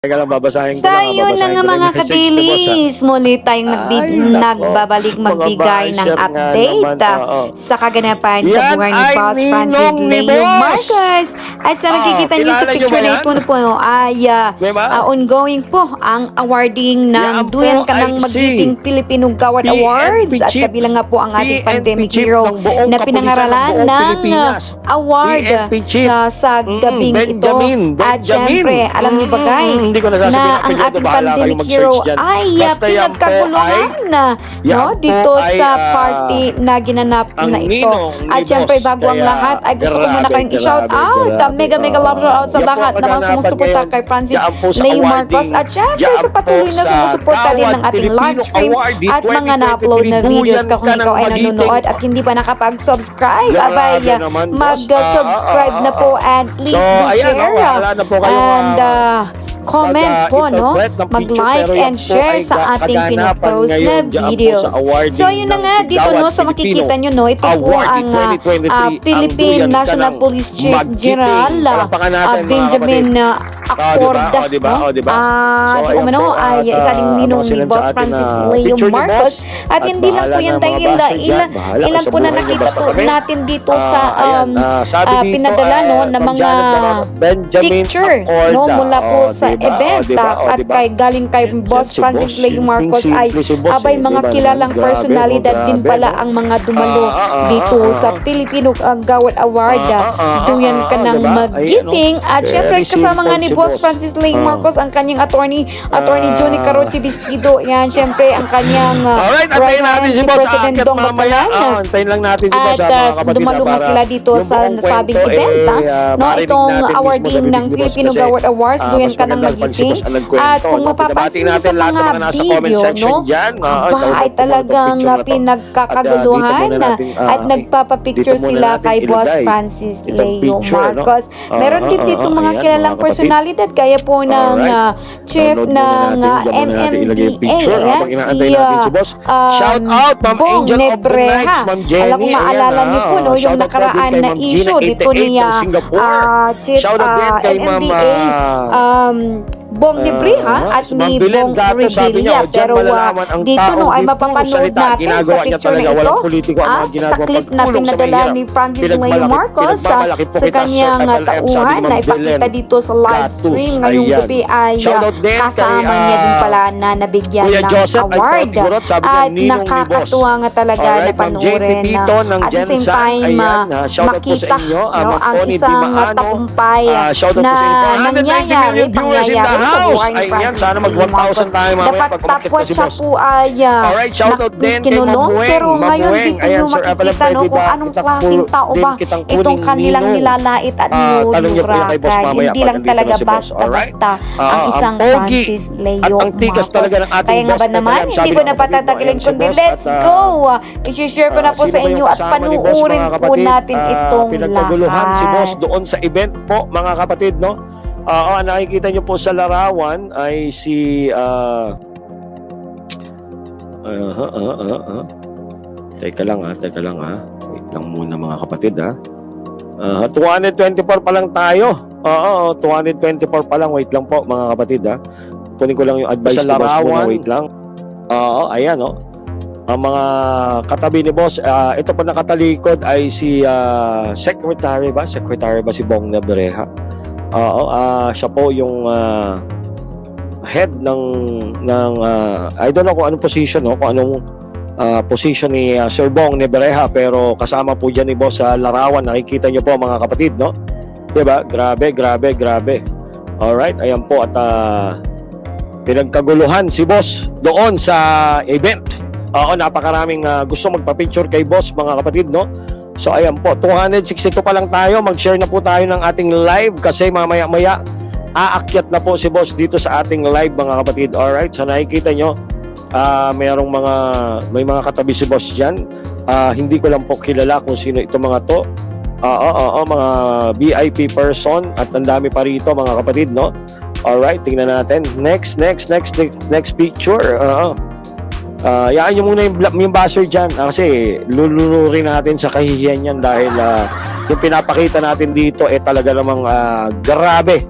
Teka lang, babasahin ko lang. ah, babasahin na nga mga boss, ah. kadilis. Muli tayong nagbi- Ay, nako. nagbabalik Mga magbigay ng basher nga update naman, ah, oo. sa kaganapan sa Yan buhay ni ay Boss Francis ninong ni Leo Boss. Marcos. At sa Ah, makikita niyo sa kilala niyo picture ba na yan? ito po ay ah, Diba? ah, ongoing po ang awarding ng Yan po Duyan ka ay ng si Magiting Filipino Gawad PNP Awards at chief- kabilang nga po ang ating PNP pandemic chief hero ng buong na kapulisan pinangaralan ng buong ng Pilipinas. ah, award PNP chief. na sa Mm, gabing Benjamin, ito. At Benjamin. syempre, alam niyo ba Mm, guys, hindi ko nasasabihin na ang apelyido, ating bahala pandemic hero dyan. ay ah, Basta yan po pinagkaguluhan na yan no, po dito ay, sa ah, party na ginanap na ito. At syempre, bago ang lahat, ay gusto ko muna kayong i-shout out. grabe. Ah, mega, mega love shout out sa po lahat na mga sumusuporta kay Francis po awarding. Marcos. At syempre, sa patuloy po na sumusuporta din ng ating live stream at mga 2023 na-upload na videos ka kung ka ikaw ay Magiting. nanonood at hindi pa nakapag-subscribe. Abay, mag-subscribe Ah, na ah, po ah. and please do share. oh, wala And ah, uh, comment po, no? ng Mag-like and share sa ating pinopost na awarding So, yun na ng nga, dito no, sa makikita nyo, no, ito po ang 2023, ah, ang Philippine National ng Police Chief. General mga Benjamin Ah, Acorda, diba? Oh, diba? no? Oh, diba? Ah, So, so, umano po, ay at, isa ah, ninong ano ni Boss Francis Leo Marcos. At At hindi lang po yan dahil ah, ilan, po na nakita po natin dito sa um, pinadala no, from mga picture no mula po Oh, sa diba? event Oh, diba? ah, Oh, at diba? kay galing kay Boss Francis Leo Marcos ay si abay mga diba kilalang naman? personalidad Grabe, din oh, pala grabe, ang mga dumalo Ah, ah, ah, dito ah, sa ah. Filipino uh, Gawad Award Ah, ah, ah, duyan ah, ka ah, ng diba? Ay, magiting ano, at syempre kasama nga ni Boss. Francis Ah. Marcos ang kanyang attorney attorney Ah. Johnny Carochi Vestido yan syempre ang kanyang uh, Alright, antayin right natin si Boss President Dong mamaya. Ah, antayin lang natin si Boss at ah, mga kapatid dumalunga sila dito sa nasabing event eh, ah, no itong awarding ng Filipino Gawad Awards ah, duyan ka ng maganda pag si magiting Boss ang nagkwento, at kung mapapansin natin sa mga video no dyan. Aba download ay talagang picture na pinagkakaguluhan At, ah, na at nagpapapicture sila kay Boss Francis Leo? Marcos Ah, meron din dito mga kilalang personalidad kaya po ng chief ng MMDA si um, Shout out, Ma'am Angel of the Nebreha. Nights, Ma'am Jenny. Alam ko maalala niyo po no, yung nakaraan na issue dito 88 ni ng Singapore. ah, Chief Shout out din kay Ma'am, MMDA um, Bong Nebreha Ah, at si Ma'am ni Bong Revilla. o, dyan Pero ah, ang dito no ay mapapanood natin sa picture na ito. ah, sa clip na sa pinadala ni Francis Leo Marcos sa, po sa Sir kanyang ah, tauhan na ipakita dito sa live stream ngayong gabi ay ah, kasama niya din ah, pala na nabigyan ng award. at nakakatuwa nga talaga na Tito na at the same time ah, ah, sa makita ah, no, ang isang ah, ah, shoutout na po sa inyo. 490 nangyayari pangyayari sa house. Ayan, Francis sana mag Leo 1,000 Marcos. tayo mamaya Dapat pag umakyat tapos na si Boss. po ay ah, Alright, shoutout din kay kinulong, Ma'am Bueng. pero ngayon Sir Evelyn, makikita no kung anong klaseng tao din ba itong kanilang nilalait at Ah, yan mamaya Hindi lang talaga basta-basta Ah, ang ang isang Francis Leo at ang Marcos. talaga ng ating Kaya nga ba na naman, hindi ko na patatagalin kundi let's ah, go! I-share ko na Ah, po sa inyo at panuurin po natin Ah, itong Pinagkaguluhan si Boss lahat. doon sa event po, mga kapatid, no? Ah, oh, nakikita niyo po sa larawan ay si ah ah, ah, ah, ah, ah. Teka lang ah, teka lang ah. Wait lang muna mga kapatid ah. Ah, 224 pa lang tayo. Oo, 224 pa lang. Wait lang po mga kapatid ha. Kunin ko lang yung advice Sa boss muna. larawan. Wait lang. Oo, ayan oh. Ang mga katabi ni boss, ah, ito po nakatalikod ay si ah, secretary ba? Secretary ba si Bong Nebreha? Oo, ah, siya po yung ah, head ng ng ah, I don't know kung anong position no, kung anong ah, position ni ah, Sir Bong Nebreha pero kasama po diyan ni boss sa larawan. Nakikita niyo po mga kapatid no? 'di ba grabe grabe grabe. Alright ayan po at ah, pinagkaguluhan si boss doon sa event. Oo napakaraming ah, gusto magpa-picture kay boss mga kapatid no so ayan po 262 pa lang tayo mag-share na po tayo ng ating live kasi mamaya maya aakyat na po si boss dito sa ating live mga kapatid alright so nakikita nyo ah mayroong mga may mga katabi si boss dyan Ah, hindi ko lang po kilala kung sino itong mga to Oo, oo, mga VIP person at ang dami pa rito mga kapatid, no? Alright, tingnan natin. Next, next, next, next, next picture. Oo. Ah, yaan nyo muna yung, yung buzzer dyan Ah, kasi lulunurin natin sa kahihiyan yan dahil ah, yung pinapakita natin dito eh talaga namang ah, grabe.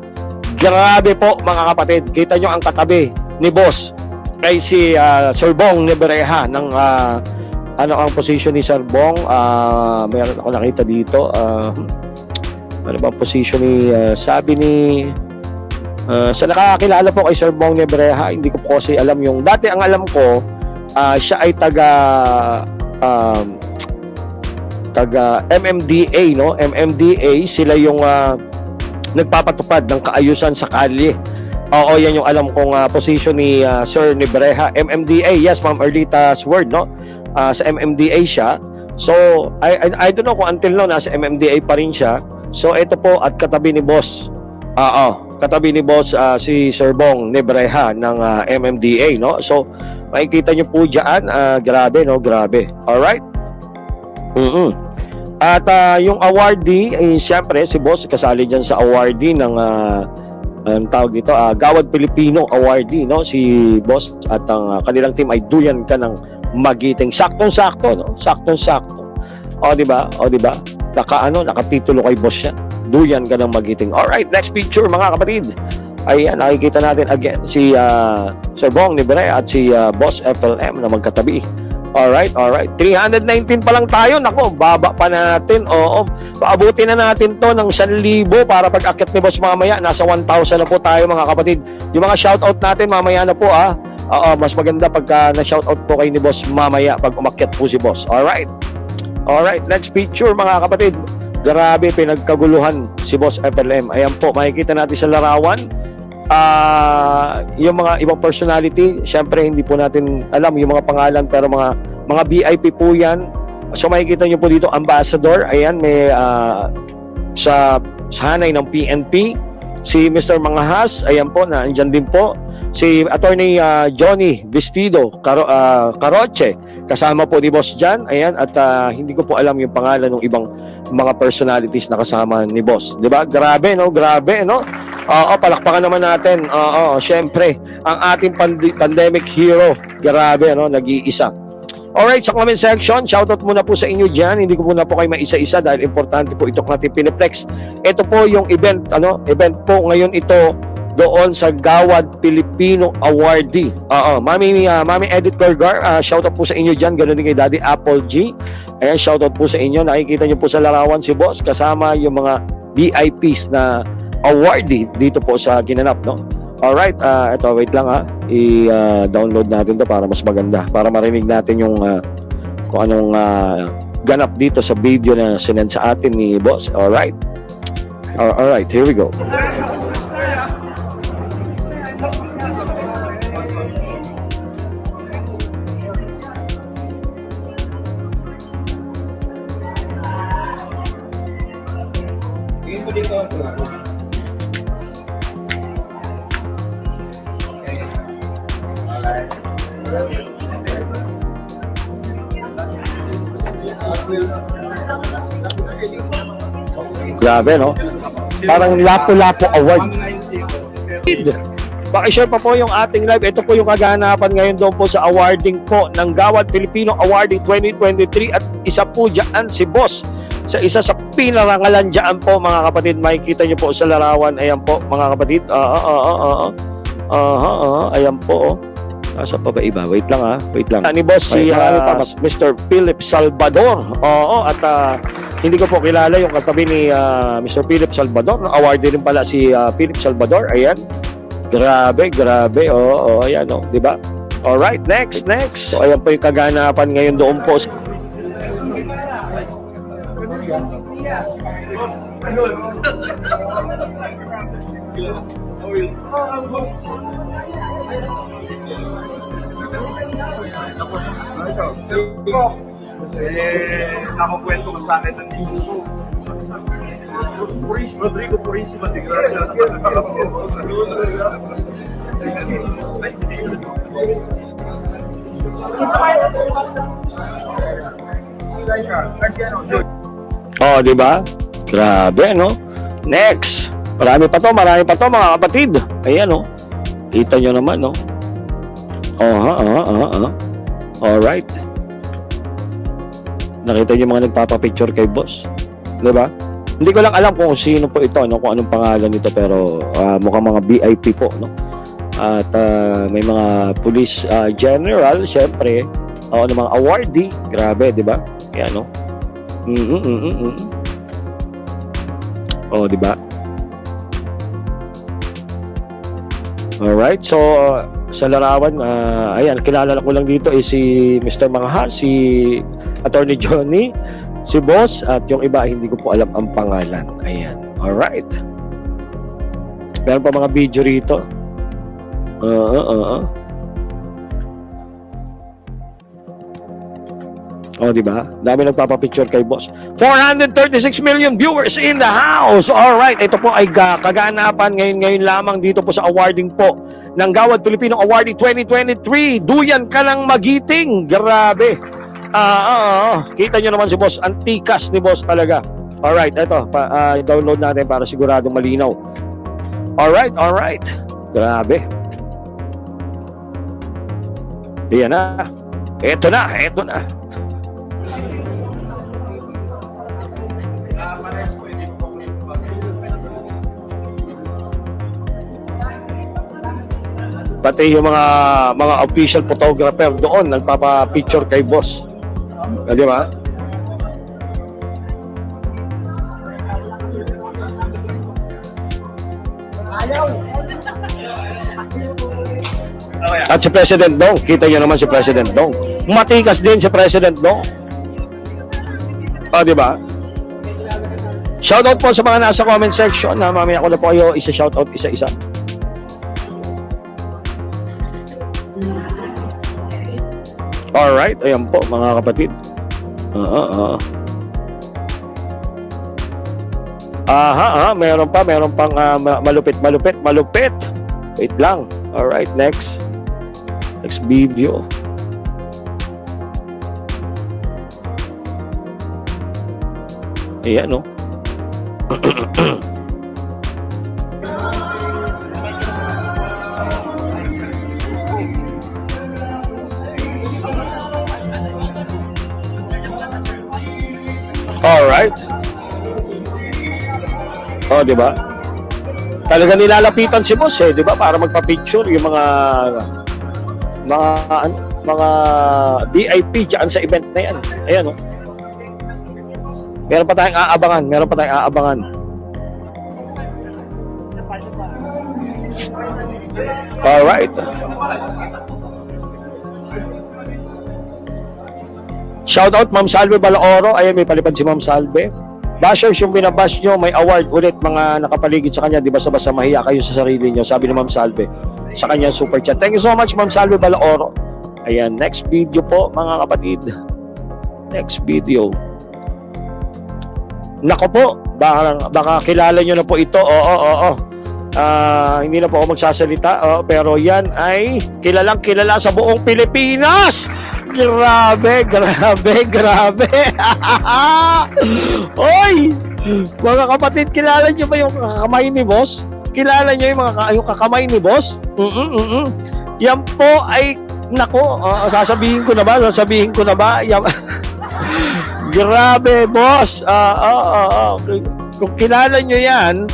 Grabe po mga kapatid. Kita nyo ang katabi ni boss kay si ah, Sir Bong Nebreha ng ah, ano ang position ni Sir Bong? Ah, meron ako nakita dito. ah, ano ba ang position ni ah, sabi ni ah, sa nakakakilala po kay Sir Bong Nebreha, hindi ko po kasi alam yung dati ang alam ko ah, siya ay taga um, taga MMDA no MMDA sila yung ah, nagpapatupad ng kaayusan sa kalye Oo, yan yung alam kong ah, position ni ah, Sir Nebreha. MMDA, yes, Ma'am Erlita's word, no? Ah, sa MMDA siya. So, I, I, I don't know kung until now, nasa MMDA pa rin siya. So, ito po, at katabi ni Boss, oh, katabi ni Boss ah, si Sir Bong Nebreha ng ah, MMDA, no? So, makikita nyo po dyan, ah, grabe, no? Grabe. Alright? mm At ah, yung awardee, eh, siyempre, si Boss kasali dyan sa awardee ng ah, ang tawag dito, ah, Gawad Pilipino awardee, no? Si Boss at ang ah, kanilang team ay duyan ka ng magiting. Saktong-sakto, no? Saktong-sakto. O, di ba? O, di ba? Naka, ano, nakatitulo kay Boss yan. Duyan ka ng magiting. Alright, next picture, mga kapatid. Ayan, nakikita natin again si ah, Sir Bong Libre at si ah, Boss FLM na magkatabi. Alright, alright. 319 pa lang tayo. Nako, baba pa natin. Oo, paabuti na natin to ng 1,000 para pag akit ni Boss mamaya. Nasa 1,000 na po tayo mga kapatid. Yung mga shoutout natin mamaya na po ah. Oo, mas maganda pagka na-shoutout po kayo ni Boss mamaya pag umakyat po si Boss. Alright. Alright, next picture mga kapatid. Grabe, pinagkaguluhan si Boss FLM. Ayan po, makikita natin sa larawan. Ah, yung mga ibang personality, syempre hindi po natin alam yung mga pangalan pero mga mga VIP po 'yan. So makikita niyo po dito ambassador, ayan may ah, sa sa hanay ng PNP si Mr. Mangahas, ayan po na andyan din po si Attorney ah, Johnny Vestido Caro, ah, Caroche kasama po ni Boss Jan ayan at ah, hindi ko po alam yung pangalan ng ibang mga personalities na kasama ni Boss 'di ba grabe no grabe no Oo, palakpakan naman natin. Oo, syempre, ang ating pandi- pandemic hero. Grabe, ano, nag-iisa. Alright, sa comment section, shoutout muna po sa inyo dyan. Hindi ko muna po kayo maisa-isa dahil importante po ito natin piniplex. Ito po yung event, ano, event po ngayon ito doon sa Gawad Filipino Awardee. Oo, Mami, uh, Mami Edith Gorgar, uh, shoutout po sa inyo dyan. Ganun din kay Daddy Apple G. Ayan, shoutout po sa inyo. Nakikita nyo po sa larawan si Boss kasama yung mga VIPs na awardee dito po sa ginanap, no? Alright, uh, ito, wait lang ha. I-download natin to para mas maganda. Para marinig natin yung uh, kung anong uh, ganap dito sa video na sinend sa atin ni Boss. Alright? Al- Alright, here we go. Grabe, no? Parang Lapu-Lapu Award. Pakishare pa po yung ating live. Ito po yung kaganapan ngayon doon po sa awarding po ng Gawad Filipino Awarding 2023 at isa po dyan si Boss sa isa sa pinarangalan dyan po mga kapatid. Makikita nyo po sa larawan. Ayan po mga kapatid. Ah, ah, ah, ah, ah. Aha, aha, ayan po. Oh. Asa pa ba iba? Wait lang ha. Wait lang. Ni boss si ah, Mr. Philip Salvador. Oo, at ah, hindi ko po kilala yung katabi ni ah, Mr. Philip Salvador. Awarded rin pala si ah, Philip Salvador. Ayan. Grabe, grabe. Oo, oh, ayan oh, 'di ba? All right, next, next. So ayan po yung kaganapan ngayon doon po. Eh, nakakwento ko sa akin ng dito ko. Puris, Rodrigo Puris, matigra siya. Oh, 'di ba? Grabe, no? Next. Marami pa to, marami pa to mga kapatid. Ayan, oh. Kita nyo naman, no? Oh, ha, ha, ha, ha. All right. Nakita niyo mga nagpapapicture kay boss. 'Di ba? Hindi ko lang alam kung sino po ito, no? kung anong pangalan nito, pero ah, mukhang mga VIP po. No? At ah, may mga police ah, general, syempre, o ng mga awardee. Grabe, di ba? Yan, no? Mm -mm, mm -mm, mm. Oh, di ba? Alright, so sa larawan, ah, ayan, kilala ko lang dito is si Mr. Mangha, si Attorney Johnny, si Boss, at yung iba hindi ko po alam ang pangalan. Ayan, alright. Meron pa mga video rito. Oo, oo, Oh, di ba? Dami nagpapapicture kay boss. 436 million viewers in the house. All right, ito po ay ga- kaganapan ngayon ngayon lamang dito po sa awarding po ng Gawad Filipino Awardee 2023. Duyan ka lang magiting. Grabe. Ah, ah, ah. kita nyo naman si boss. Antikas ni boss talaga. All right, ito pa, ah, download natin para siguradong malinaw. All right, all right. Grabe. Yan na. Ito na, ito na. Pati yung mga mga official photographer doon nagpapa-picture kay boss. Ah, Di ba? At si President Dong, kita niyo naman si President Dong. Matikas din si President Dong. Ah, di ba? Shoutout po sa mga nasa comment section na mamaya ko na po kayo isa-shoutout isa-isa. Alright, ayan po mga kapatid. Oo, oo. Aha, aha, meron pa, meron pang ma- malupit, malupit, malupit. Wait lang. Alright, next. Next video. Ayan, no? Alright. Oh, di ba? Talaga nilalapitan si boss eh, di ba? Para magpa-picture yung mga mga mga VIP diyan sa event na yan. Ayan oh. Meron pa tayong aabangan, meron pa tayong aabangan. Alright. Shout out Ma'am Salve Balaoro. Ayan, may palipad si Ma'am Salve. Bashers yung binabash nyo, may award ulit mga nakapaligid sa kanya. Di ba basta mahiya kayo sa sarili nyo? Sabi ni Ma'am Salve sa kanya super chat. Thank you so much Ma'am Salve Balaoro. Ayan, next video po mga kapatid. Next video. Nako po, baka, baka kilala nyo na po ito. Oo, oo, oo. Ah, hindi na po ako magsasalita, oh, pero yan ay kilalang kilala sa buong Pilipinas. Grabe, grabe, grabe. Oy! Mga kapatid, kilala niyo ba yung kakamay ni boss? Kilala niyo yung mga yung kakamay ni boss? Mm-mm, mm-mm. Yan po ay nako, ah, sasabihin ko na ba? Sasabihin ko na ba? Yan, Grabe, boss. Ah, ah, ah, ah. Kung kilala nyo yan,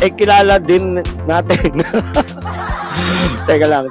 eh kilala din natin. Teka lang.